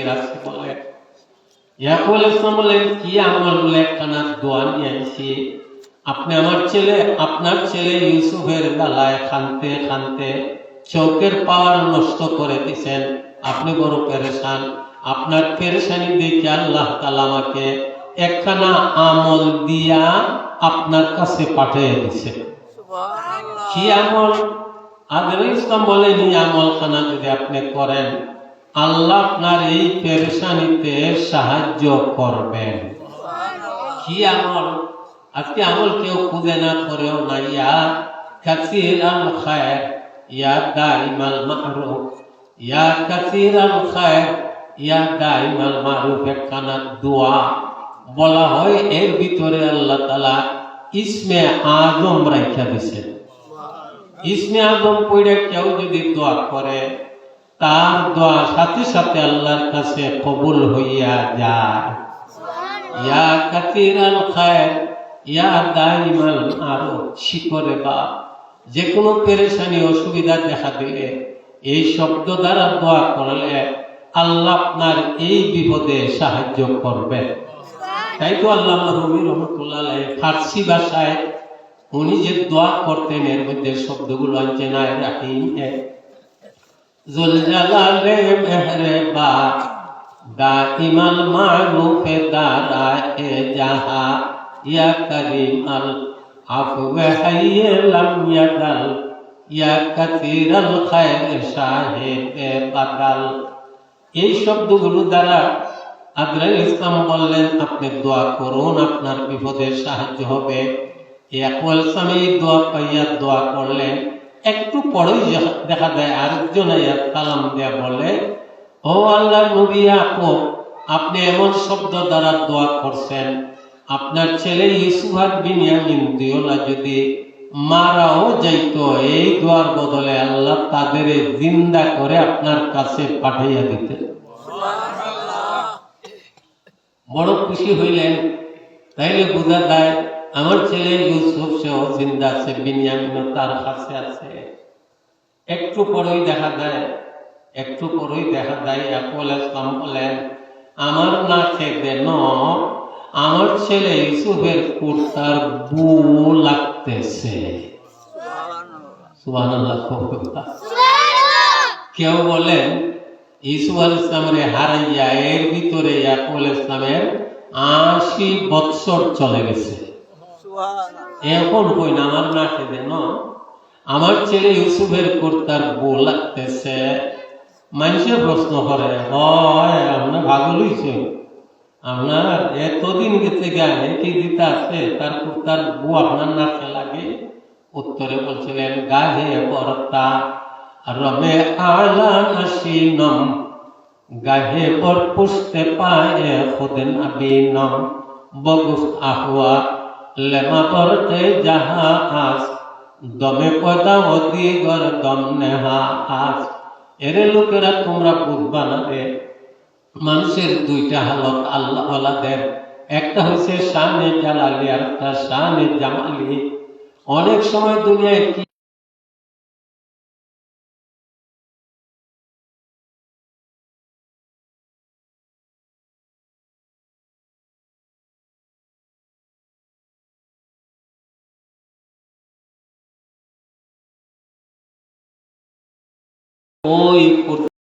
আছে বলে? ইয়াকুব ইসলাম বলেন কি আমল বলে একখানা দোয়া নিয়ে আইছি আপনি আমার ছেলে আপনার ছেলে ইউসুফের বেলায় খানতে খানতে চোখের পাওয়ার নষ্ট করে দিছেন আপনি বড় পেরেশান। আপনার পেরেশানি দেখে আল্লাহ তালা আমাকে একখানা আমল দিয়া আপনার কাছে পাঠিয়ে দিছে কি আমল? আদর ইসলাম বলেন এই আমল খানা যদি আপনি করেন আল্লাহ আপনার এই পেরেশানিতে সাহায্য করবেন। কি আমল? আজকে আমল কেউ খুঁজে না করেও না। ইয়া কাসির আল খায়ের, ইয়া দাইমাল মারুফ। ইয়া কাসির আল খায়ের, ইয়া দাইমাল মারুফ। একখানা দোয়া বলা হয়, এর ভিতরে আল্লাহ তালা ইসমে আজম রাখা দিছে ইসমে আজম পড়ে কেউ যদি দোয়া করে তার দোয়া সাথে সাথে আল্লাহর কাছে কবুল হইয়া যায়। ইয়া আরও শিকরে বা। যে কোনো পেরেশানি অসুবিধা দেখা দিলে এই শব্দ দ্বারা দোয়া করলে আল্লাহ আপনার এই বিপদে সাহায্য করবে। তাই তো আল্লাহ রবি রহমতুল্লাহ ফার্সি ভাষায় উনি যে দোয়া করতেন, এর মধ্যে শব্দগুলো আছে না, রাহিম এ জুলজালালে মেহরেবা দাইমাল মারুফে দারা এ জাহা ইয়া করিম আল হাইয়ে লাম ইয়াদাল, ইয়া কাসিরাল খায়র সাহেবে বাদাল। এই শব্দগুলো দ্বারা আদরাল ইসলাম বললেন, আপনি দোয়া করুন, আপনার বিপদে সাহায্য হবে। ইয়াকুল এই দোয়া পাইয়া দোয়া করলেন। একটু পরেই দেখা- যায় আরেকজন সালাম দেয়া বলে, ও আল্লাহ নবী ইয়াকুব, আপনি এমন শব্দ দ্বারা দোয়া করছেন। আপনার ছেলে ইউসুফ আর বিনিয়ামিন যদি মারাও যাইত, এই দোয়ার বদলে আল্লাহ তাদের জিন্দা করে আপনার কাছে পাঠাইয়া দিতেন। বড় খুশি হইলেন। তাইলে বোঝা যায় আমার ছেলে ইউসুফ, সেও জিন্দা আছে, বিনিয়ামিনও তার কাছে আছে। একটু পরেই দেখা যায় একটু পরেই দেখা যায় ইয়াকুল ইসলাম বলেন, আমার না খেতে ন, আমার ছেলে ইউসুফের কুর্তার বু লাগতেছে। কেউ বলেন ইসু আল ইসলামের হারাইয়া এর ভিতরে ইয়াকুল ইসলামের আশি বৎসর চলে গেছে। এখন কই না, আমার না খেতে ন? আমার ছেলে ইউসুফের কুর্তার বউ লাগতেছে। মানুষের প্রশ্ন করে, হয় আপনার ভাগল হইছে। আপনার এতদিন গেছে গায়ে কি দিতে আছে? তার কুর্তার বউ আপনার নাচে লাগে? উত্তরে বলছিলেন, গাহে পরতা রমে আলা গাহে পর পুষতে পায় আবিনম আহুয়া লেমা পরতে যাহা আস, দমে পয়দা অতি গর দম নেহা আস। এরে লোকেরা, তোমরা বুঝবা বানাবে। মানুষের দুইটা হালত আল্লাহ দেন। একটা হচ্ছে শানে জালালি আর একটা শানে জামালি। অনেক সময় দুনিয়ায় কি ওই